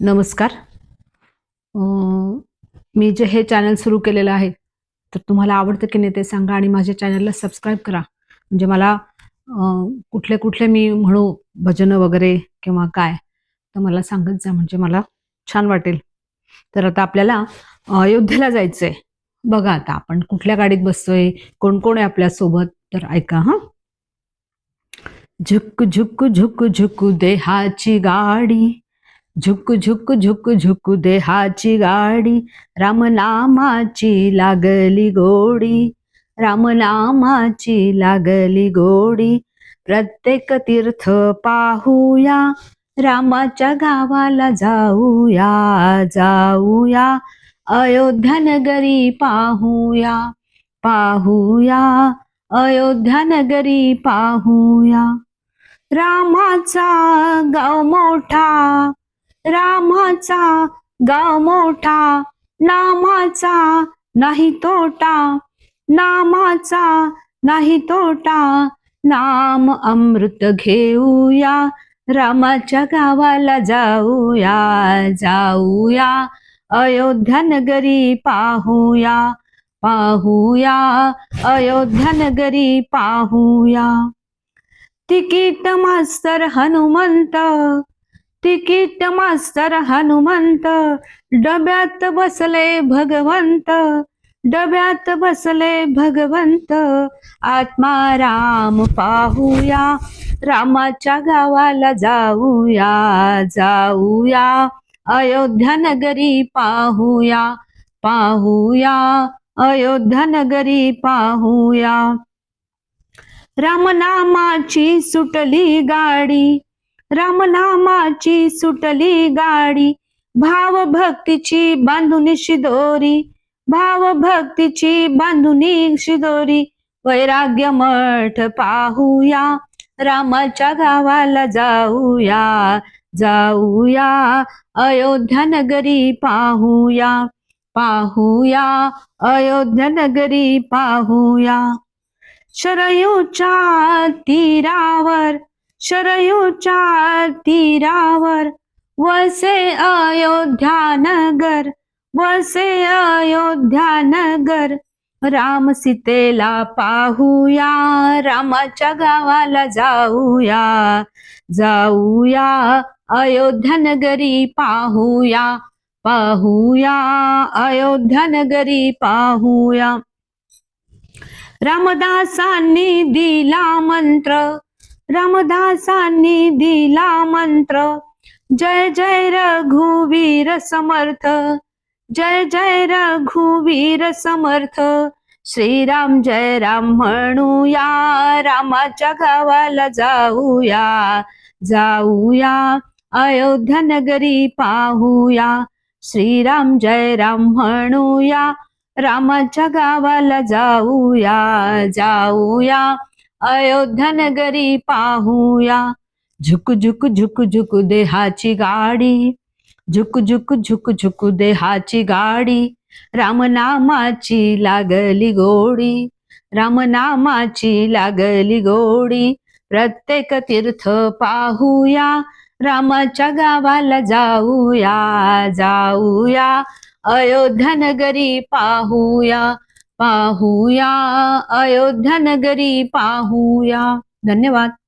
नमस्कार. मी जे हे चॅनल सुरू केलेलं आहे तर तुम्हाला आवडतं की नाही ते सांगा आणि माझ्या चॅनलला सबस्क्राईब करा. म्हणजे मला कुठले कुठले मी म्हणू भजनं वगैरे किंवा काय तर मला सांगत जा म्हणजे मला छान वाटेल. तर आता आपल्याला अयोध्येला जायचं आहे बघा आता आपण कुठल्या गाडीत बसतोय कोण कोण आहे आपल्यासोबत तर ऐका हां. झुक झुक झुक झुक देहाची गाडी झुक झुक झुक झुक देहाची गाडी रामनामाची लागली गोडी. रामनामाची लागली गोडी. प्रत्येक तीर्थ पाहूया रामाच्या गावाला जाऊया जाऊया. अयोध्या नगरी पाहूया पाहूया. अयोध्या नगरी पाहूया. रामाचा गाव मोठा रामाचा गाव मोठा नामाचा नाही तोटा नामाचा नाही तोटा. नाम अमृत घेऊया रामाच्या गावाला जाऊया जाऊया. अयोध्या नगरी पाहूया पाहूया. अयोध्या नगरी पाहूया. तिकीट मास्तर हनुमंत तिकीट मास्तर हनुमंत. डब्यात बसले भगवंत. डब्यात बसले भगवंत. आत्मा राम पाहूया. रामाच्या गावाला जाऊया जाऊया. अयोध्या नगरी पाहूया पाहूया. अयोध्या नगरी पाहूया. रामनामाची सुटली गाडी. रामनामाची सुटली गाडी. भाव भक्तीची बांधुनी शिदोरी. भाव भक्तीची बांधुनी शिदोरी. वैराग्य मठ पाहूया. रामाच्या गावाला जाऊया. जाऊया. अयोध्या नगरी पाहूया. पाहूया. अयोध्या नगरी पाहूया. शरयूच्या तीरावर शरयूच्या तीरावर वसे अयोध्या नगर वसे अयोध्या नगर. राम सीतेला पाहूया रामाच्या गावाला जाऊया जाऊया अयोध्या नगरी पाहूया पाहूया अयोध्या नगरी पाहूया. रामदासांनी दिला मंत्र रामदासांनी दिला मंत्र. जय जय रघुवीर समर्थ. जय जय रघुवीर समर्थ. श्रीराम जय राम म्हणूया रामाच्या गावाला जाऊया. जाऊया अयोध्या नगरी पाहूया. श्रीराम जय राम म्हणूया रामाच्या गावाला जाऊया. जाऊया अयोध्या नगरी पाहूया. झुक झुक झुक झुक देहाची गाडी. झुक झुक झुक झुक देहाची गाडी. रामनामाची लागली गोडी. रामनामाची लागली गोडी. प्रत्येक तीर्थ पाहूया. रामाच्या गावाला जाऊया जाऊया. अयोध्या नगरी पाहूया. पाहूया. अयोध्या नगरी पाहूया. धन्यवाद.